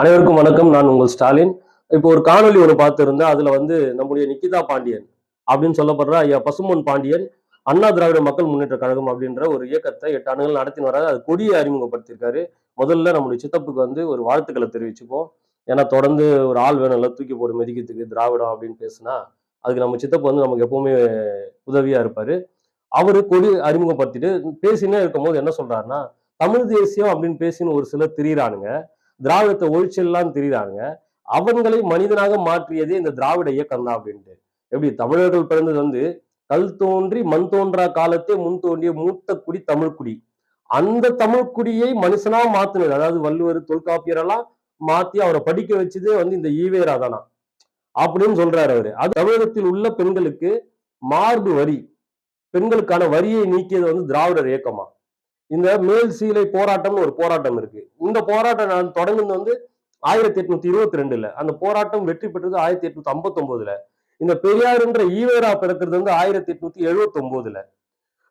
அனைவருக்கும் வணக்கம். நான் உங்கள் ஸ்டாலின். இப்போ ஒரு காணொளி ஒன்று பார்த்துருந்தேன். அதுல வந்து நம்முடைய நிக்கிதா பாண்டியன் அப்படின்னு சொல்லப்படுற ஐயா பசுமன் பாண்டியன் அண்ணா திராவிட மக்கள் முன்னேற்ற கழகம் அப்படின்ற ஒரு இயக்கத்தை எட்டு ஆண்டுகள் நடத்தின்னு வராது அது கொடியை அறிமுகப்படுத்தியிருக்காரு. முதல்ல நம்முடைய சித்தப்புக்கு வந்து ஒரு வாழ்த்துக்களை தெரிவிச்சுப்போம். ஏன்னா தொடர்ந்து ஒரு ஆள் வேணும்ல தூக்கி போடும் மெதிக்கிறதுக்கு திராவிடம் அப்படின்னு பேசுனா அதுக்கு நம்ம சித்தப்பு வந்து நமக்கு எப்பவுமே உதவியா இருப்பாரு. அவரு கொடி அறிமுகப்படுத்திட்டு பேசினே இருக்கும்போது என்ன சொல்றாருன்னா தமிழ் தேசியம் அப்படின்னு பேசின்னு ஒரு சிலர் திரியிறானுங்க. திராவிடத்தை ஒழிச்செல்லாம் தெரியுறாங்க. அவங்களை மனிதனாக மாற்றியதே இந்த திராவிட இயக்கம் தான் அப்படின்ட்டு. எப்படி? தமிழர்கள் பிறந்தது வந்து கல் தோன்றி மண் தோன்றா காலத்தே முன் தோன்றிய மூத்த குடி தமிழ்குடி அந்த தமிழ்குடியை மனுஷனா மாத்தினது அதாவது வள்ளுவர் தொல்காப்பியர் எல்லாம் மாத்தி அவரை படிக்க வச்சதே வந்து இந்த ஈவேரா தானா? அப்படின்னு சொல்றாரு அவரு. அது தமிழகத்தில் உள்ள பெண்களுக்கு மார்பு வரி பெண்களுக்கான வரியை நீக்கியது வந்து திராவிடர் இயக்கமா? இந்த மேல் சீலை போராட்டம்னு ஒரு போராட்டம் இருக்கு. இந்த போராட்டம் நான் தொடங்குனது வந்து ஆயிரத்தி எட்நூத்தி இருபத்தி ரெண்டுல. அந்த போராட்டம் வெற்றி பெற்றது ஆயிரத்தி எட்நூத்தி ஐம்பத்தி ஒன்பதுல இந்த பெரியாருன்ற ஈவேரா பிறக்கிறது வந்து ஆயிரத்தி எட்நூத்தி எழுபத்தி ஒன்பதுல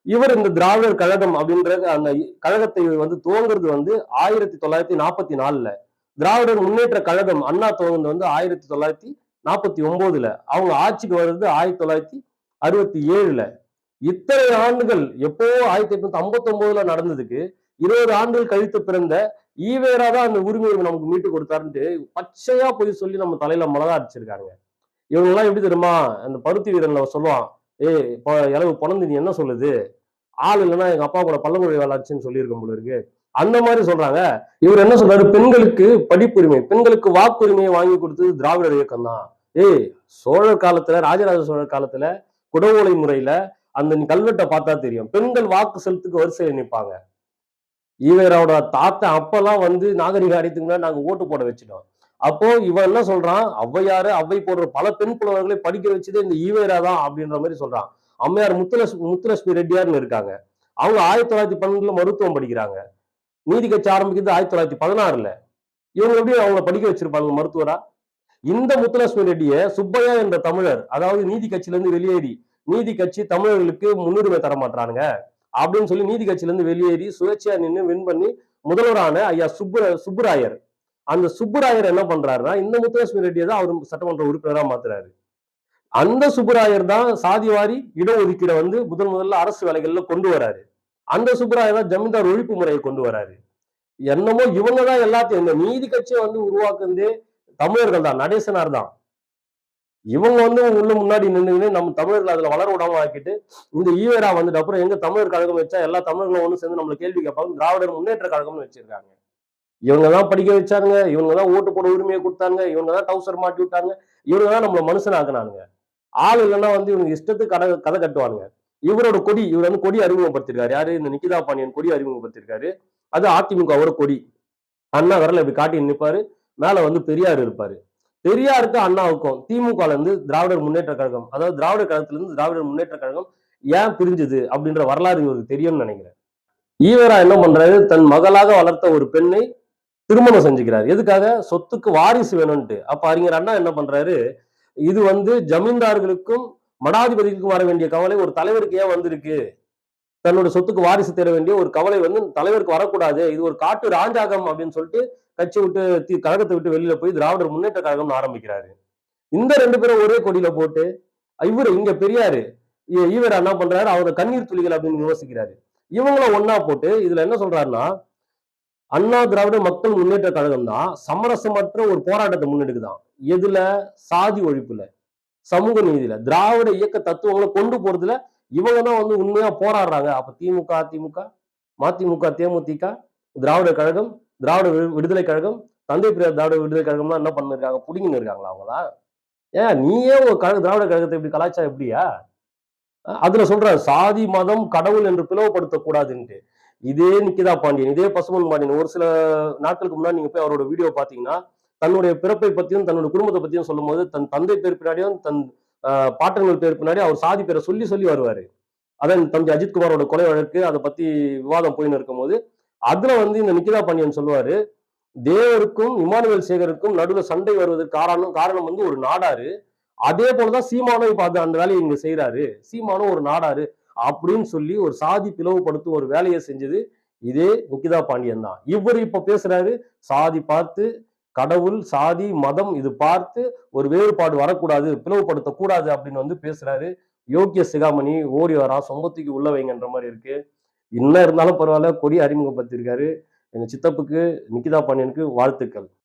இவர் இந்த திராவிடர் கழகம் அப்படின்ற அந்த கழகத்தை வந்து துவங்குறது வந்து ஆயிரத்தி தொள்ளாயிரத்தி நாற்பத்தி நாலுல. திராவிடர் முன்னேற்ற கழகம் அண்ணா துவங்குறது வந்து ஆயிரத்தி தொள்ளாயிரத்தி நாற்பத்தி ஒன்பதுல அவங்க ஆட்சிக்கு வர்றது ஆயிரத்தி தொள்ளாயிரத்தி அறுபத்தி ஏழுல. இத்தனை ஆண்டுகள் எப்போ ஆயிரத்தி எட்நூத்தி ஐம்பத்தி ஒன்பதுல நடந்ததுக்கு இருபது ஆண்டுகள் கழித்து பிறந்த ஈவேரா தான் அந்த உரிமையை நமக்கு மீட்டு கொடுத்தாருன்ட்டு பச்சையா போய் சொல்லி நம்ம தலையில மிளகா அடிச்சிருக்காங்க. இவங்க எல்லாம் எப்படி தெரியுமா? அந்த பருத்தி வீரன்ல சொல்லுவான் ஏய் இப்போ இளவு பிறந்து நீ என்ன சொல்லுது? ஆள் இல்லைன்னா எங்க அப்பா கூட பல்லங்குழி வேலாச்சுன்னு சொல்லியிருக்க போல இருக்கு. அந்த மாதிரி சொல்றாங்க. இவர் என்ன சொல்றாரு? பெண்களுக்கு படிப்புரிமை பெண்களுக்கு வாக்குரிமையை வாங்கி கொடுத்தது திராவிடர் இயக்கம் தான் ஏய் சோழர் காலத்துல ராஜராஜ சோழர் காலத்துல குடவோலை முறையில அந்த கல்வெட்டை பார்த்தா தெரியும். பெண்கள் வாக்கு செலுத்துக்கு வரிசையில் நிற்பாங்க. ஈவேராவோட தாத்தா அப்பெல்லாம் வந்து நாகரிக அடித்துக்கு முன்னாடி நாங்க ஓட்டு போட வச்சிட்டோம். அப்போ இவன் என்ன சொல்றான்? ஔவையாரு அவ்வை போடுற பல பெண் புலவர்களை படிக்க வச்சதே இந்த ஈவேரா தான் அப்படின்ற மாதிரி சொல்றான். அம்மையார் முத்துலட்சுமி முத்துலட்சுமி ரெட்டியார்னு இருக்காங்க. அவங்க ஆயிரத்தி தொள்ளாயிரத்தி பன்னெண்டுல மருத்துவம் படிக்கிறாங்க. நீதி கட்சி ஆரம்பிக்கிறது ஆயிரத்தி தொள்ளாயிரத்தி பதினாறுல. இவங்க எப்படி அவங்கள படிக்க வச்சிருப்பாங்க மருத்துவரா? இந்த முத்துலட்சுமி ரெட்டியை சுப்பையா என்ற தமிழர் அதாவது நீதி கட்சியில இருந்து வெளியேறி நீதி கட்சி தமிழர்களுக்கு முன்னுரிமை தர மாட்டானுங்க அப்படின்னு சொல்லி நீதி கட்சியிலேருந்து வெளியேறி சுயேட்சையா நின்று வின் பண்ணி முதல்வரான ஐயா சுப்புர சுப்புராயர். அந்த சுப்புராயர் என்ன பண்றாருன்னா இந்த முத்துலட்சுமி ரெட்டியை தான் அவர் சட்டமன்ற உறுப்பினராக மாத்துறாரு. அந்த சுப்புராயர் தான் சாதிவாரி இடஒதுக்கீடை வந்து முதல் முதல்ல அரசு வேலைகள்ல கொண்டு வராரு. அந்த சுப்புராயர் தான் ஜமீன்தார் ஒழிப்பு முறையை கொண்டு வராரு. என்னமோ இவங்க தான் எல்லாத்தையும் இந்த நீதி கட்சியை வந்து உருவாக்குனதே தமிழர்கள் தான் நடேசனார் தான். இவங்க வந்து உள்ள முன்னாடி நின்று நம்ம தமிழர்கள் அதுல வளர விடாம ஆக்கிட்டு இந்த ஈவேரா வந்துட்டு அப்புறம் எங்க தமிழர் கழகம் வச்சா எல்லா தமிழர்களும் ஒன்று சேர்ந்து நம்மள கேள்வி கேட்பாங்க திராவிடர் முன்னேற்ற கழகம்னு வச்சிருக்காங்க. இவங்க தான் படிக்க வச்சாங்க இவங்க தான் ஓட்டு போட உரிமையை கொடுத்தாங்க இவங்க தான் டவுசர் மாட்டி விட்டாங்க இவங்க தான் நம்மள மனுஷனாக்குனானுங்க. ஆள் இல்லைன்னா வந்து இவங்க இஷ்டத்துக்கு கதை கதை கட்டுவானுங்க. இவரோட கொடி இவர் வந்து கொடி அறிமுகப்படுத்திருக்காரு. யாரு? இந்த நிக்கிதா பாண்டியன் கொடி அறிமுகப்படுத்திருக்காரு. அது அதிமுகவோட கொடி. அண்ணா விரல இப்படி காட்டி நிற்பாரு மேல வந்து பெரியார் இருப்பாரு. பெரியாருக்கு அண்ணாவுக்கும் திமுகல இருந்து திராவிடர் முன்னேற்ற கழகம் அதாவது திராவிட கழகத்துல இருந்து திராவிடர் முன்னேற்ற கழகம் ஏன் பிரிஞ்சது அப்படின்ற வரலாறு இவருக்கு தெரியும்னு நினைக்கிறேன். ஈவரா என்ன பண்றாரு? தன் மகளாக வளர்த்த ஒரு பெண்ணை திருமணம் செஞ்சுக்கிறாரு. எதுக்காக? சொத்துக்கு வாரிசு வேணும்ட்டு அப்ப அறிஞர் அண்ணா என்ன பண்றாரு? இது வந்து ஜமீன்தார்களுக்கும் மடாதிபதிக்கும் வர வேண்டிய கவலை ஒரு தலைவருக்கு ஏன் வந்திருக்கு? தன்னோட சொத்துக்கு வாரிசு தேட வேண்டிய ஒரு கவலை வந்து தலைவருக்கு வரக்கூடாது. இது ஒரு காட்டு ராஜாகம் அப்படின்னு சொல்லிட்டு கட்சி விட்டு கழகத்தை விட்டு வெளியில போய் திராவிடர் முன்னேற்ற கழகம்னு ஆரம்பிக்கிறாரு. இந்த ரெண்டு பேரும் ஒரே கொடியில போட்டு இவர் இங்க பெரியாரு. இவர் என்ன பண்றாரு? அவரோட கண்ணீர் துளிகள் அப்படின்னு யோசிக்கிறாரு இவங்கள ஒன்னா போட்டு இதுல என்ன சொல்றாருன்னா அண்ணா திராவிட மக்கள் முன்னேற்ற கழகம் தான் சமரசமற்ற ஒரு போராட்டத்தை முன்னெடுக்குதான். எதுல? சாதி ஒழிப்புல. சமூக நீதியில. திராவிட இயக்க தத்துவங்களை கொண்டு போறதுல இவங்க தான் வந்து உண்மையா போராடுறாங்க. அப்ப திமுக அதிமுக மதிமுக தேமுதிக திராவிட கழகம் திராவிட விடுதலை கழகம் தந்தை பெரியார் திராவிட விடுதலை கழகம்லாம் என்ன பண்ணிருக்காங்க? புடிங்கின்னு இருக்காங்களா அவங்களா? ஏன் நீயே உங்க கழக திராவிட கழகத்தை இப்படி கலாச்சாரம் எப்படியா? அதுல சொல்ற சாதி மதம் கடவுள் என்று பிளவுபடுத்த கூடாதுன்ட்டு. இதே நிக்கிதா பாண்டியன் இதே பசுமன் பாண்டியன். ஒரு சில நாட்களுக்கு முன்னாடி நீங்க போய் அவரோட வீடியோ பாத்தீங்கன்னா தன்னுடைய பிறப்பை பத்தியும் தன்னுடைய குடும்பத்தை பத்தியும் சொல்லும் போது தன் தந்தை பேர் பின்னாடியும் தன் ஆஹ் பேர் பின்னாடி அவர் சாதி பேரை சொல்லி சொல்லி வருவாரு. அதான் தம்பி அஜித்குமாரோட கொலை வழக்கு அதை பத்தி விவாதம் போயின்னு இருக்கும்போது அதுல வந்து இந்த நிக்கிதா பாண்டியன் சொல்லுவாரு தேவருக்கும் இமானுவேல் சேகருக்கும் நடுவில் சண்டை வருவதற்கு காரணம் காரணம் வந்து ஒரு நாடாரு. அதே போலதான் சீமானும் இப்ப அது அந்த வேலையை இங்க செய்யறாரு சீமானும் ஒரு நாடாரு அப்படின்னு சொல்லி ஒரு சாதி பிளவுபடுத்தும் ஒரு வேலையை செஞ்சது இதே நிக்கிதா பாண்டியன் தான். இவர் இப்ப பேசுறாரு சாதி பார்த்து கடவுள் சாதி மதம் இது பார்த்து ஒரு வேறுபாடு வரக்கூடாது பிளவுபடுத்தக்கூடாது அப்படின்னு வந்து பேசுறாரு. யோக்கிய சிகாமணி ஓடி வரா சொம்பத்துக்கு உள்ள மாதிரி இருக்கு. என்ன இருந்தாலும் பரவாயில்ல கொடி அறிமுகப்படுத்தியிருக்காரு. எங்கள் சித்தப்புக்கு நிக்கிதா பாண்டியனுக்கு வாழ்த்துக்கள்.